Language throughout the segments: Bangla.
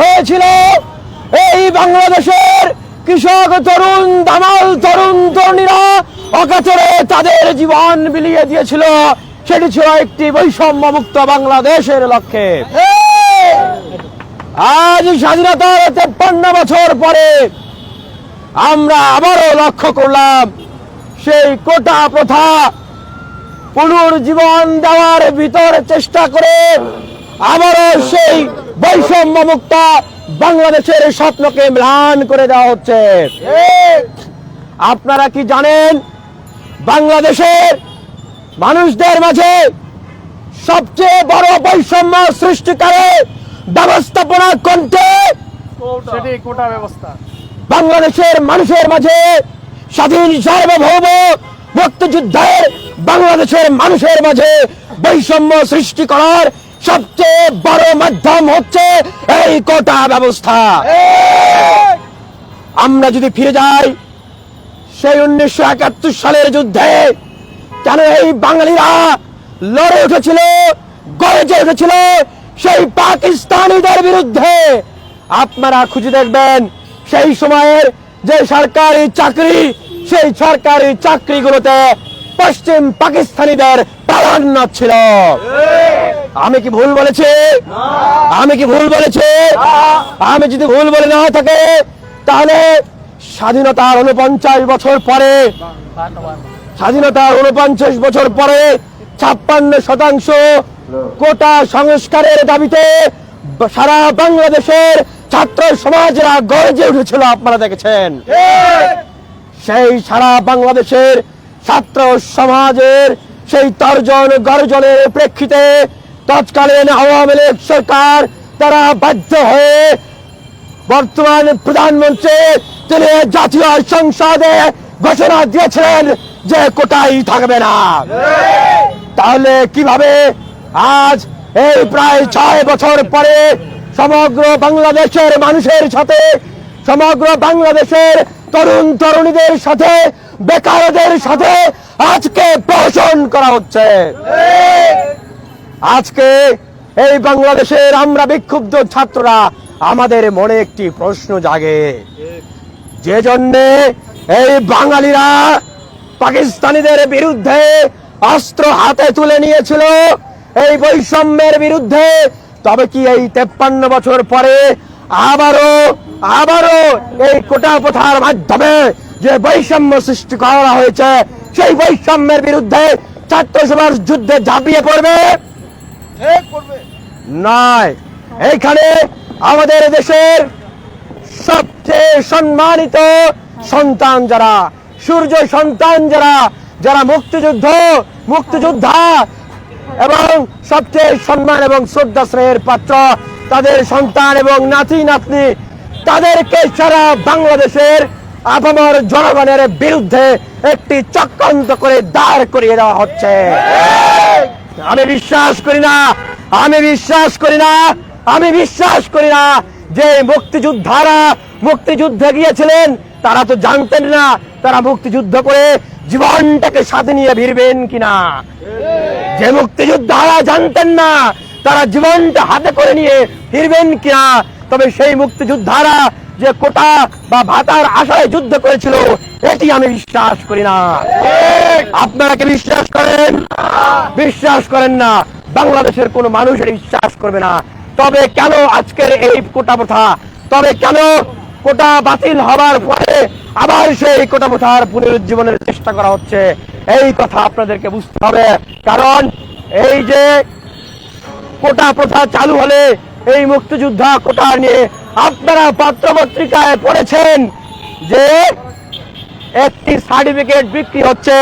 হয়েছিল এই বাংলাদেশের কৃষক তরুণ, দামাল তরুণ তরুণীরা অকাতরে তাদের জীবন বিলিয়ে দিয়েছিল। সেটি ছিল একটি বৈষম্য মুক্ত বাংলাদেশের লক্ষ্যে। আজ স্বাধীনতার তেপ্পান্ন বছর পরে আমরা আবারও লক্ষ্য করলাম, সেই কোটা প্রথা পুনর্জীবন দেওয়ার ভিতর চেষ্টা করে আবারও সেই বৈষম্য মুক্ত বাংলাদেশের স্বপ্নকে ম্লান করে দেওয়া হচ্ছে। আপনারা কি জানেন বাংলাদেশের মানুষদের মাঝে সবচেয়ে বড় বৈষম্য সৃষ্টিকারী ব্যবস্থাপনা ব্যবস্থা। বাংলাদেশের মানুষের মাঝে স্বাধীন সার্বভৌম মুক্তিযুদ্ধের বাংলাদেশের মানুষের মাঝে বৈষম্য সৃষ্টি করার সবচেয়ে বড় মাধ্যম হচ্ছে এই কোটা ব্যবস্থা। আমরা যদি ফিরে যাই, সেই উনিশশো একাত্তর সালের যুদ্ধে কেন এই বাঙালিরা লড়ে উঠেছিল গড়ে উঠেছিল? সেই পাকিস্তানিদের বিরুদ্ধে। আপনারা খুঁজে দেখবেন, সেই সময়ের যে সরকারি চাকরি, সেই সরকারি চাকরিগুলোতে পশ্চিম পাকিস্তানিদের প্রাধান্য ছিল। আমি কি ভুল বলেছি? আমি কি ভুল বলেছি? আমি যদি ভুল বলে না থাকে, তাহলে স্বাধীনতার উনপঞ্চাশ বছর পরে, স্বাধীনতার উনপঞ্চাশ বছর পরে ছাপ্পান্ন শতাংশ কোটা সংস্কারের দাবিতে সারা বাংলাদেশের ছাত্র সমাজরা গর্জে উঠেছিল, আপনারা দেখেছেন? সেই সারা বাংলাদেশের ছাত্র সমাজের সেই তর্জন গর্জনের প্রেক্ষিতে তৎকালীন আওয়ামী লীগ সরকার তারা বাধ্য হয়ে বর্তমান প্রধানমন্ত্রী তিনি জাতীয় সংসদে ঘোষণা দিয়েছিলেন যে কোটাই থাকবে না। তাহলে কীভাবে আজ এই প্রায় ছয় বছর পরে সমগ্র বাংলাদেশের মানুষের সাথে, সমগ্র বাংলাদেশের তরুণ তরুণীদের সাথে, বেকারদের সাথে আজকে প্রহসন করা হচ্ছে। আজকে এই বাংলাদেশের আমরা বিক্ষুব্ধ ছাত্ররা আমাদের মনে একটি প্রশ্ন জাগে। যে জন্যে এই বাঙালিরা পাকিস্তানিদের বিরুদ্ধে অস্ত্র হাতে তুলে নিয়েছিল এই বৈষম্যের বিরুদ্ধে, তবে কি এই তেপ্পান্ন বছর পরে আবারও আবারও এই কোটা প্রথার মাধ্যমে যে বৈষম্য সৃষ্টি করা হয়েছে, সেই বৈষম্যের বিরুদ্ধে ছাত্র সমাজ যুদ্ধে ঝাঁপিয়ে পড়বে? এইখানে আমাদের দেশের সবচেয়ে সম্মানিত সন্তান যারা, সূর্য সন্তান যারা যারা মুক্তিযুদ্ধ, মুক্তিযোদ্ধা এবং সবচেয়ে সম্মান এবং শ্রদ্ধা পাত্র তাদের সন্তান এবং নাতি, নাতনি, তাদেরকে সারা বাংলাদেশের আপামর জনগণের বিরুদ্ধে একটি চক্রান্ত করে দাঁড় করিয়ে দেওয়া হচ্ছে। আমি বিশ্বাস করি না, আমি বিশ্বাস করি না, আমি বিশ্বাস করি না। যে মুক্তিযোদ্ধারা মুক্তিযুদ্ধে গিয়েছিলেন, তারা তো জানতেন না, তারা মুক্তিযুদ্ধ করে জীবনটাকে সাথে নিয়ে ভিড়বেন কিনা। যে মুক্তিযোদ্ধারা জানতেন না, তারা জীবনটা হাতে করে নিয়ে ফিরবেন কিনা। তবে সেই মুক্তিযোদ্ধারা যে কোটা বা ভাতার আশায় যুদ্ধ করেছিল, এটি আমি বিশ্বাস করি না। আপনারা কি বিশ্বাস করেন? বিশ্বাস করেন না। বাংলাদেশের কোনো মানুষ বিশ্বাস করবে না। তবে কেন আজকের এই কোটা প্রথা? তবে কেন কোটা বাতিল হবার পরে আবার সেই কোটা প্রথার পুনরুজ্জীবনের চেষ্টা করা হচ্ছে? এই কথা আপনাদেরকে বুঝতে হবে। কারণ এই যে কোটা প্রথা চালু হলে এই মুক্তিযোদ্ধা কোটা নিয়ে আপনারা পত্র পত্রিকায় পড়েছেন যে একটি সার্টিফিকেট বিক্রি হচ্ছে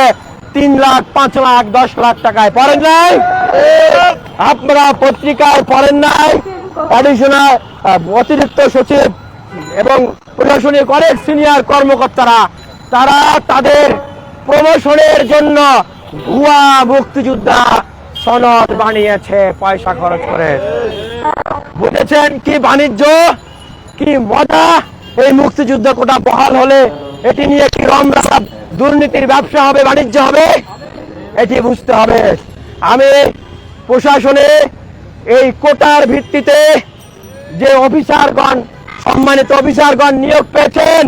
তিন লাখ, পাঁচ লাখ, দশ লাখ টাকায়। পড়েন নাই? আপনারা পত্রিকায় পড়েন নাই? অ্যাডিশনাল অতিরিক্ত সচিব এবং প্রশাসনিক অনেক সিনিয়র কর্মকর্তারা, তারা তাদের প্রমোশনের জন্য ভুয়া মুক্তিযোদ্ধা সনদ বানিয়েছে, পয়সা খরচ করে। বুঝেছেন কি বাণিজ্য? কি মজা? এই মুক্তিযুদ্ধ কোটা বহাল হলে এটি নিয়ে কি রমরাম দুর্নীতির ব্যবসা হবে, বাণিজ্য হবে, এটি বুঝতে হবে। আমি প্রশাসনে এই কোটার ভিত্তিতে যে অফিসারগণ, সম্মানিত অফিসারগণ নিয়োগ পেয়েছেন,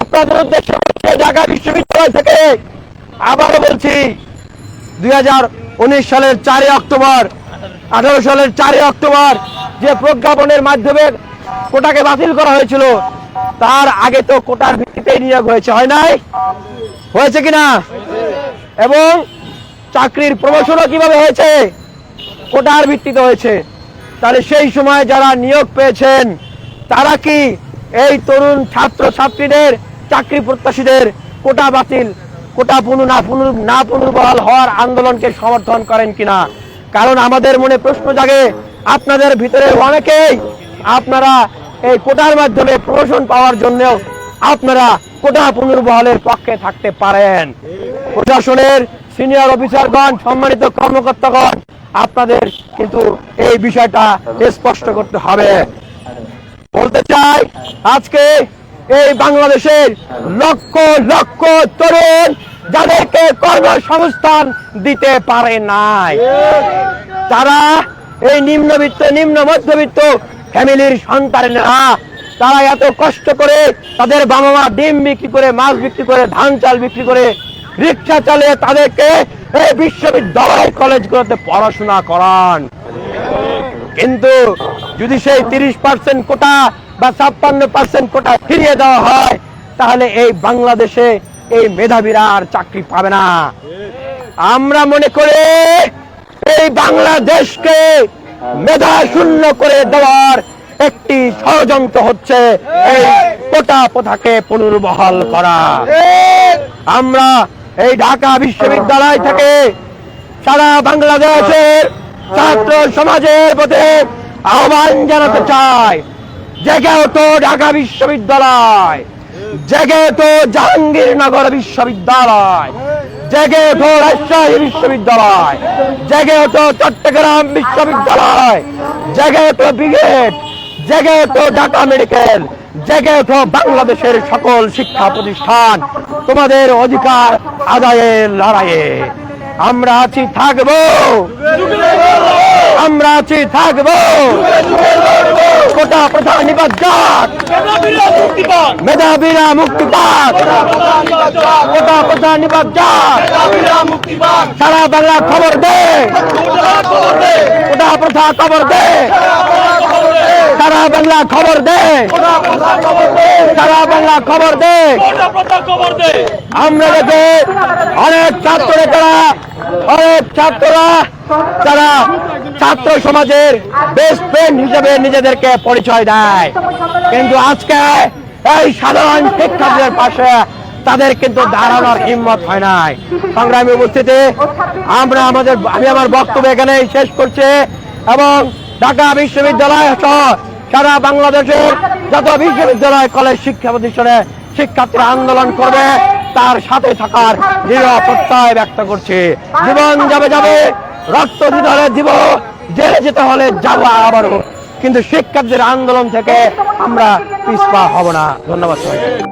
আপনাদের উদ্দেশ্যে ঢাকা বিশ্ববিদ্যালয় থেকে আবারও বলছি, দুই হাজার উনিশ সালের চারই অক্টোবর, আঠারো সালের চারই অক্টোবর যে প্রজ্ঞাপনের মাধ্যমে কোটাকে বাতিল করা হয়েছিল, তার আগে তো কোটার ভিত্তিতে নিয়োগ হয়েছে, হয় নাই? হয়েছে কিনা? এবং চাকরির প্রমোশনও কীভাবে হয়েছে? কোটার ভিত্তিতে হয়েছে। তাহলে সেই সময় যারা নিয়োগ পেয়েছেন, তারা কি এই তরুণ ছাত্র ছাত্রীদের চাকরি প্রত্যাশীদের কোটা বাতিল, কোটা পুনঃ, না পুনঃ, না পুনর্বহাল হওয়ার আন্দোলনকে সমর্থন করেন কিনা? কারণ আমাদের মনে প্রশ্ন জাগে, আপনাদের ভিতরে অনেকেই আপনারা এই কোটার মাধ্যমে প্রমোশন পাওয়ার জন্যও আপনারা কোটা পুনর্বহালের পক্ষে থাকতে পারেন। প্রশাসনের সিনিয়র অফিসারগণ, সম্মানিত কর্মকর্তাগণ, আপনাদের কিন্তু এই বিষয়টা স্পষ্ট করতে হবে। বলতে চাই, আজকে এই বাংলাদেশের লক্ষ লক্ষ তরুণ যাদেরকে কর্মসংস্থান দিতে পারে নাই। তারা এই নিম্নবিত্ত, নিম্ন মধ্যবিত্ত ফ্যামিলির সন্তানেরা তারা এত কষ্ট করে তাদের বাবা মা ডিম বিক্রি করে, মাছ বিক্রি করে, ধান চাল বিক্রি করে, রিক্সা চালিয়ে তাদেরকে এই বিশ্ববিদ্যালয় কলেজগুলোতে পড়াশোনা করান। কিন্তু যদি সেই তিরিশ পার্সেন্ট কোটা বা ছাপ্পান্ন পার্সেন্ট কোটা ফিরিয়ে দেওয়া হয়, তাহলে এই বাংলাদেশে এই মেধাবীরা আর চাকরি পাবে না। আমরা মনে করি এই বাংলাদেশকে মেধা শূন্য করে দেওয়ার একটি ষড়যন্ত্র হচ্ছে এই কোটা প্রথাকে পুনর্বহাল করা। আমরা এই ঢাকা বিশ্ববিদ্যালয় থেকে সারা বাংলাদেশের ছাত্র সমাজের প্রতি আহ্বান জানাতে চাই। জেগে ওঠো ঢাকা বিশ্ববিদ্যালয়। জেগে তো জাহাঙ্গীরনগর বিশ্ববিদ্যালয়। জেগে ওঠো রাজশাহী বিশ্ববিদ্যালয়। জেগে ওঠো চট্টগ্রাম বিশ্ববিদ্যালয়। জেগে ওঠো ব্রিগেড। জেগে ওঠো ঢাকা মেডিকেল, জেগে ওঠো বাংলাদেশের সকল শিক্ষা প্রতিষ্ঠান, তোমাদের অধিকার আদায়ের লড়াইয়ে। আমরা আছি, থাকব। আমরা আছি, থাকব। কোটা প্রধান নিবাজাত মেধাবীরা মুক্তিবাদ কোটা প্রধান নিবাজাত সারা বাংলা খবর দে। কোটা প্রথা খবর দে। সারা বাংলা খবর দে। সারা বাংলা খবর দে। আমরা দেখে অনেক ছাত্র নেতারা অনেক ছাত্ররা তারা ছাত্র সমাজের বেস্ট ফ্রেন্ড হিসেবে নিজেদেরকে পরিচয় দেয়। কিন্তু আজকে এই সাধারণ শিক্ষার্থীদের পাশে তাদের কিন্তু দাঁড়ানোর হিম্মত হয় নাই। সংগ্রামী উপস্থিতি আমরা আমাদের আমি আমার বক্তব্য এখানে শেষ করছি এবং ঢাকা বিশ্ববিদ্যালয় সহ সারা বাংলাদেশের যত বিশ্ববিদ্যালয়, কলেজ শিক্ষা প্রতিষ্ঠানে শিক্ষার্থীরা আন্দোলন করবে, তার সাথে থাকার দৃঢ় প্রত্যয় ব্যক্ত করছে। জীবন যাবে যাবে, রক্ত দিতে হলে দিব, জেলে যেতে হলে যাব আবারও। কিন্তু শিক্ষার্থীদের আন্দোলন থেকে আমরা পিছপা হব না। ধন্যবাদ সবাইকে।